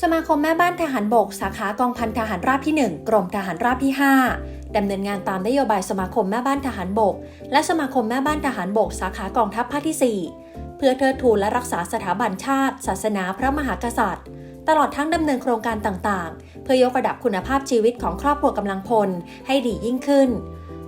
สมาคมแม่บ้านทหารบก สาขากองพันทหารราบที่ 1 กรมทหารราบที่ 5 ดำเนินงานตามนโยบายสมาคมแม่บ้านทหารบก และสมาคมแม่บ้านทหารบก สาขากองทัพภาคที่ 4 เพื่อเทิดทูนและรักษาสถาบันชาติ ศาสนาพระมหากษัตริย์ ตลอดทั้งดำเนินโครงการต่างๆ เพื่อยกระดับคุณภาพชีวิตของครอบครัวกำลังพลให้ดียิ่งขึ้น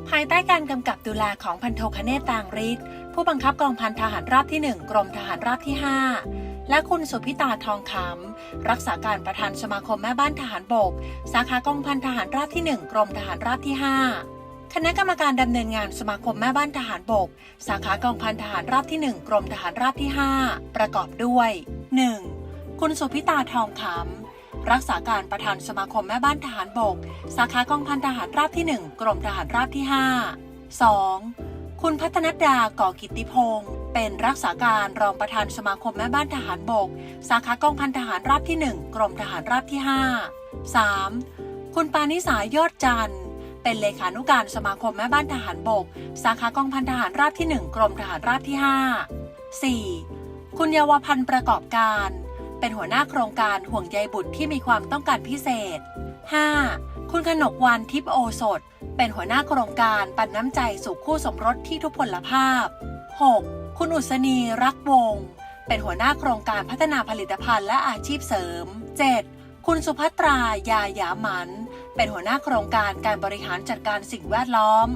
ภายใต้การกำกับดูแลของพันโทคเนตต่างฤทธิ์ผู้บังคับกองพันทหารราบที่ 1 กรมทหารราบที่ 5 และคุณสุพิตาทองคำรักษาการประธานสมาคมแม่บ้านทหารบก สาขากองพันทหารราบที่ 1 กรมทหารราบที่ 5 คณะกรรมการดำเนินงานสมาคมแม่บ้านทหารบก สาขากองพันทหารราบที่ 1 กรมทหารราบที่ 5 ประกอบด้วย 1. คุณสุพิตาทองคำรักษาการประธานสมาคมแม่บ้านทหารบก สาขากองพันทหารราบที่ 1 กรมทหารราบที่ 5 2. คุณพัฒนดาก่อกิติพงศ์ เป็นรักษาการรองประธานสมาคมแม่บ้านทหารบก สาขากองพันทหารราบที่ 1 กรมทหารราบที่ 5 3. คุณปานิสายอดจันทร์เป็นเลขานุการสมาคมแม่บ้านทหารบก สาขากองพันทหารราบที่ 1 กรมทหารราบที่ 5 4. คุณเยาวพันธ์ประกอบการ เป็นหัวหน้าโครงการห่วงใยบุตรที่มีความต้องการพิเศษ 5. คุณขนกวันทิพโอสถเป็นหัวหน้าโครงการปันน้ำใจสู่คู่สมรสที่ทุพพลภาพ 6. คุณอุศนีรักวง เป็นหัวหน้าโครงการพัฒนาผลิตภัณฑ์และอาชีพเสริม 7. คุณสุภัตรายาหยาหมัน เป็นหัวหน้าโครงการการบริหารจัดการสิ่งแวดล้อม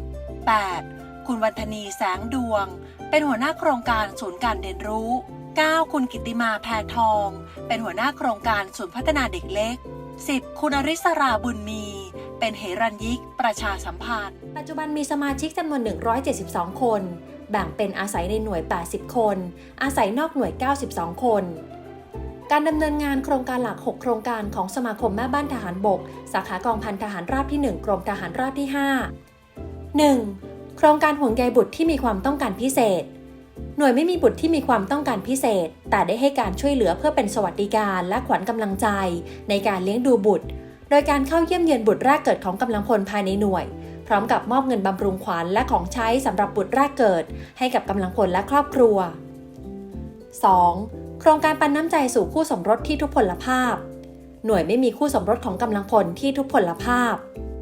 8. คุณวันธนีแสงดวง เป็นหัวหน้าโครงการศูนย์การเรียนรู้ 9. คุณกิตติมาแพรทอง เป็นหัวหน้าโครงการศูนย์พัฒนาเด็กเล็ก 10. คุณอริสราบุญมี เป็นเหรัญยิก ประชาสัมพันธ์ ปัจจุบันมีสมาชิกจำนวน 172 คน แบ่งเป็นอาศัยในหน่วย 80 คน อาศัยนอกหน่วย 92 คน การดำเนินงานโครงการหลัก 6 โครงการของสมาคมแม่บ้านทหารบก สาขากองพันทหารราบที่ 1 กรมทหารราบที่ 5 1. โครงการห่วงใยบุตรที่มีความต้องการพิเศษ หน่วยไม่มีบุตรที่มีความต้องการพิเศษ แต่ได้ให้การช่วยเหลือเพื่อเป็นสวัสดิการและขวัญกำลังใจ ในการเลี้ยงดูบุตร โดยการเข้าเยี่ยมเยียนบุตรแรกเกิดของกำลังพลภายในหน่วย พร้อมกับมอบเงินบำรุงขวัญและของใช้สำหรับบุตรแรกเกิด ให้กับกำลังพลและครอบครัว 2. โครงการปันน้ำใจสู่คู่สมรสที่ทุพพลภาพ หน่วยไม่มีคู่สมรสของกำลังพลที่ทุพพลภาพ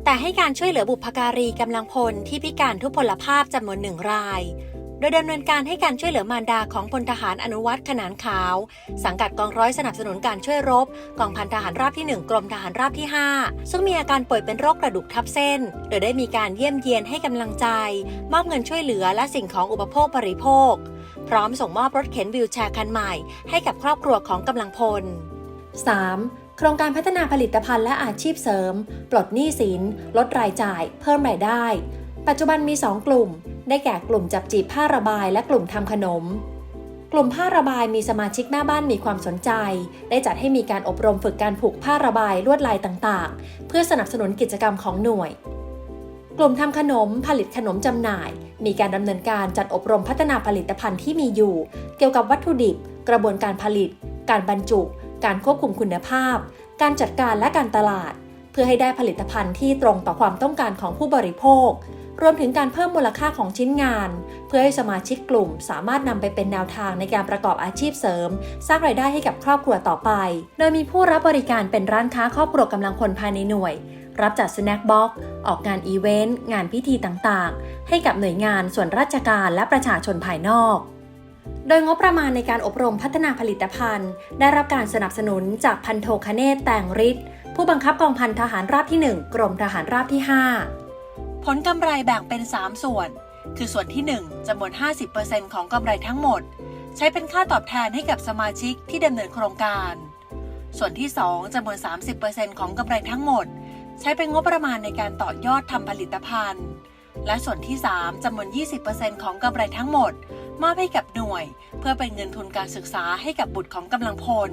แต่ให้การช่วยเหลือบุพการีกำลังพลที่พิการทุพพลภาพจำนวนหนึ่งราย ยดำเนินการให้การช่วยเหลือมารดาของพลทหารอนุวัตขนานขาว สังกัดกองร้อยสนับสนุนการช่วยรบกองพันทหารราบที่ 1 กรมทหารราบที่ 5 ซึ่งมีอาการป่วยเป็นโรคกระดูกทับเส้น โดยได้มีการเยี่ยมเยียนให้กำลังใจ มอบเงินช่วยเหลือและสิ่งของอุปโภคบริโภค พร้อมส่งมอบรถเข็นวิวแชร์คันใหม่ ให้กับครอบครัวของกำลังพล 3. โครงการพัฒนาผลิตภัณฑ์และอาชีพเสริม ปลดหนี้สิน ลดรายจ่าย เพิ่มรายได้ ปัจจุบันมี 2 กลุ่ม ได้แก่กลุ่มจับจีบผ้าระบายและกลุ่มทำขนม กลุ่มผ้าระบายมีสมาชิกแม่บ้านมีความสนใจ ได้จัดให้มีการอบรมฝึกการผูกผ้าระบายลวดลายต่างๆ เพื่อสนับสนุนกิจกรรมของหน่วย กลุ่มทำขนมผลิตขนมจำหน่าย มีการดำเนินการจัดอบรมพัฒนาผลิตภัณฑ์ที่มีอยู่ เกี่ยวกับวัตถุดิบ กระบวนการผลิต การบรรจุ การควบคุมคุณภาพ การจัดการและการตลาด เพื่อให้ได้ผลิตภัณฑ์ที่ตรงต่อความต้องการของผู้บริโภค รวมถึงการเพิ่มมูลค่าของชิ้นงาน เพื่อให้สมาชิกกลุ่มสามารถนำไปเป็นแนวทางในการประกอบอาชีพเสริม สร้างรายได้ให้กับครอบครัวต่อไป โดยมีผู้รับบริการเป็นร้านค้าครอบครัวกำลังพลภายในหน่วย รับจัดสแน็คบ็อกซ์ออกงานอีเวนต์งานพิธีต่างๆ ให้กับหน่วยงานส่วนราชการและประชาชนภายนอก โดยงบประมาณในการอบรมพัฒนาผลิตภัณฑ์ ได้รับการสนับสนุนจากพันโทคเนตแตงฤทธิ์ผู้บังคับกองพันทหารราบที่ 1 กรมทหารราบที่ 5 ผลกำไรแบ่งเป็น 3 ส่วน คือส่วนที่ 1จำนวน 50%ของกำไรทั้งหมด ใช้เป็นค่าตอบแทนให้กับสมาชิกที่ดำเนินโครงการ ส่วนที่ 2จำนวน 30%ของกำไรทั้งหมด ใช้เป็นงบประมาณในการต่อยอดทำผลิตภัณฑ์ และส่วนที่ 3จำนวน 20%ของกำไรทั้งหมด มอบให้กับหน่วย เพื่อเป็นเงินทุนการศึกษาให้กับบุตรของกำลังพล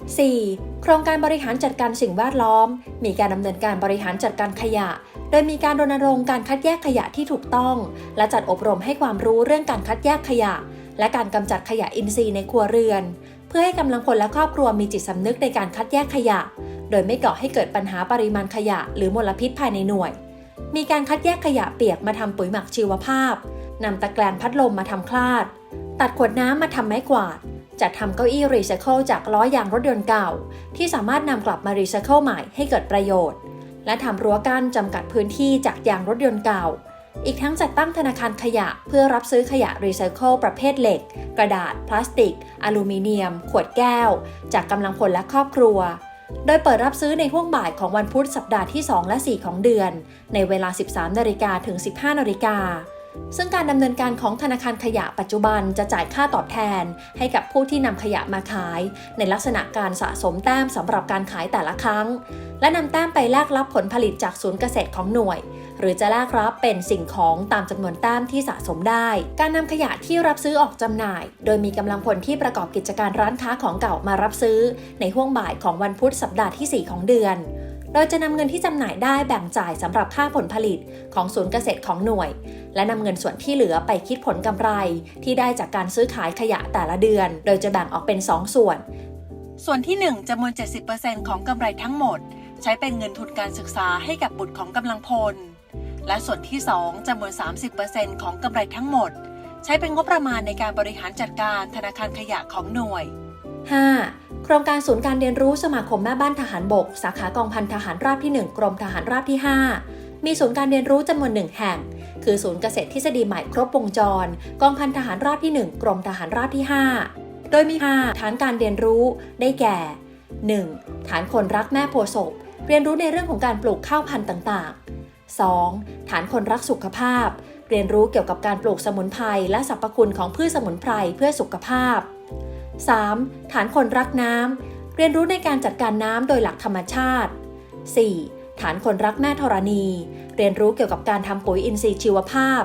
4. โครงการบริหารจัดการสิ่งแวดล้อม มีการดำเนินการบริหารจัดการขยะ โดยมีการรณรงค์การคัดแยกขยะที่ถูกต้อง และจัดอบรมให้ความรู้เรื่องการคัดแยกขยะ และการกำจัดขยะอินทรีย์ในครัวเรือน เพื่อให้กำลังพลและครอบครัวมีจิตสำนึกในการคัดแยกขยะ โดยไม่ก่อให้เกิดปัญหาปริมาณขยะ หรือมลพิษภายในหน่วย มีการคัดแยกขยะเปียกมาทำปุ๋ยหมักชีวภาพนำตะแกรงพัดลมมาทำคลาด ตัดขวดน้ำมาทำไม้กวาดจัดทำเก้าอี้รีไซเคิลจากล้อยางรถยนต์เก่า ที่สามารถนำกลับมารีไซเคิลใหม่ให้เกิดประโยชน์ และทำรั้วกั้นจำกัดพื้นที่จากยางรถยนต์เก่า อีกทั้งจัดตั้งธนาคารขยะเพื่อรับซื้อขยะรีไซเคิลประเภทเหล็ก กระดาษ พลาสติก อลูมิเนียม ขวดแก้ว จากกำลังพลและครอบครัว โดยเปิดรับซื้อในห่วงบ่ายของวันพุธสัปดาห์ที่ 2 และ 4 ของเดือน ในเวลา 13นาฬิกาถึง 15นาฬิกา ซึ่งการดำเนินการของธนาคารขยะปัจจุบันจะจ่ายค่าตอบแทน ให้กับผู้ที่นำขยะมาขาย ในลักษณะการสะสมแต้มสำหรับการขายแต่ละครั้ง และนำแต้มไปแลกรับผลผลิตจากศูนย์เกษตรของหน่วย หรือจะแลกรับเป็นสิ่งของตามจำนวนแต้มที่สะสมได้ การนำขยะที่รับซื้อออกจำหน่าย โดยมีกำลังพลที่ประกอบกิจการร้านค้าของเก่ามารับซื้อ ในห่วงบ่ายของวันพุธสัปดาห์ที่ 4 ของเดือน โดยจะนำเงินที่จำหน่ายได้แบ่งจ่ายสำหรับค่าผลผลิตของศูนย์เกษตรของหน่วย และนำเงินส่วนที่เหลือไปคิดผลกำไร ที่ได้จากการซื้อขายขยะแต่ละเดือน โดยจะแบ่งออกเป็น 2 ส่วน ส่วนที่ 1จำนวน 70%ของกำไรทั้งหมด ใช้เป็นเงินทุนการศึกษาให้กับบุตรของกำลังพล และส่วนที่ 2จำนวน 30%ของกำไรทั้งหมด ใช้เป็นงบประมาณในการบริหารจัดการธนาคารขยะของหน่วย 5. โครงการศูนย์การเรียนรู้สมาคมแม่บ้านทหารบก สาขากองพันทหารราบที่ 1 กรมทหารราบที่ 5 มีศูนย์การเรียนรู้จำนวนหนึ่งแห่ง คือศูนย์เกษตรทฤษฎีใหม่ครบวงจร กองพันทหารราบที่ 1 กรมทหารราบที่ 5 โดยมี 5 ฐานการเรียนรู้ได้แก่ 1. ฐานคนรักแม่โพศพเรียนรู้ในเรื่องของการปลูกข้าวพันธุ์ต่างๆ 2. ฐานคนรักสุขภาพ เรียนรู้เกี่ยวกับการปลูกสมุนไพรและสรรพคุณของพืชสมุนไพรเพื่อสุขภาพ 3. ฐานคนรักน้ำ เรียนรู้ในการจัดการน้ำโดยหลักธรรมชาติ 4. ฐานคนรักแม่ธรณี เรียนรู้เกี่ยวกับการทำปุ๋ยอินทรีย์ชีวภาพ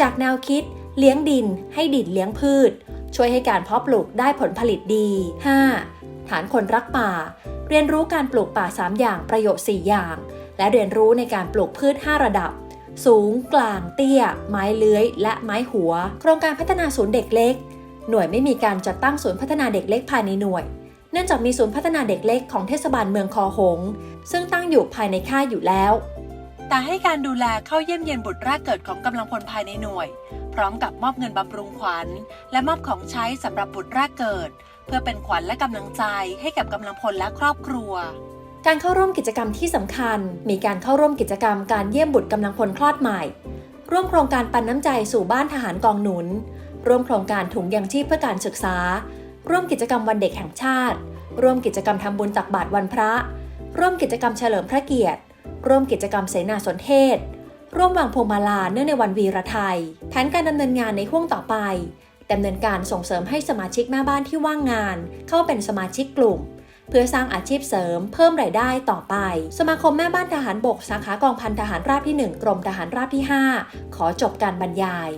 จากแนวคิด เลี้ยงดิน ให้ดินเลี้ยงพืช ช่วยให้การเพาะปลูกได้ผลผลิตดี 5. ฐานคนรักป่า เรียนรู้การปลูกป่า 3 อย่างประโยชน์ 4 อย่าง และเรียนรู้ในการปลูกพืช 5 ระดับสูง กลาง เตี้ย ไม้เลื้อย และไม้หัว โครงการพัฒนาศูนย์เด็กเล็ก หน่วยไม่มีการจัดตั้งศูนย์พัฒนาเด็กเล็กภายในหน่วย เนื่องจากมีศูนย์พัฒนาเด็กเล็กของเทศบาลเมืองคอหง ซึ่งตั้งอยู่ภายในค่ายอยู่แล้ว แต่ให้การดูแลเข้าเยี่ยมเยียนบุตรแรกเกิดของกำลังพลภายในหน่วย พร้อมกับมอบเงินบำรุงขวัญ และมอบของใช้สำหรับบุตรแรกเกิด เพื่อเป็นขวัญและกำลังใจให้กับกำลังพลและครอบครัวการเข้าร่วมกิจกรรมที่สำคัญ มีการเข้าร่วมกิจกรรมการเยี่ยมบุตรกำลังพลคลอดใหม่ ร่วมโครงการปันน้ำใจสู่บ้านทหารกองหนุน ร่วมโครงการถุงยังชีพเพื่อการศึกษา ร่วมกิจกรรมวันเด็กแห่งชาติ ร่วมกิจกรรมทำบุญตักบาตรวันพระ ร่วมกิจกรรมเฉลิมพระเกียรติ ร่วมกิจกรรมเสนาสนเทศ ร่วมวางพวงมาลาเนื่องในวันวีรไทย แผนการดำเนินงานในห่วงต่อไปดำเนินการส่งเสริมให้สมาชิกแม่บ้านที่ว่างงาน เข้าเป็นสมาชิกกลุ่ม เพื่อสร้างอาชีพเสริม เพิ่มรายได้ต่อไป สมาคมแม่บ้านทหารบกสาขากองพันทหารราบที่ 1 กรมทหารราบที่ 5 ขอจบการบรรยาย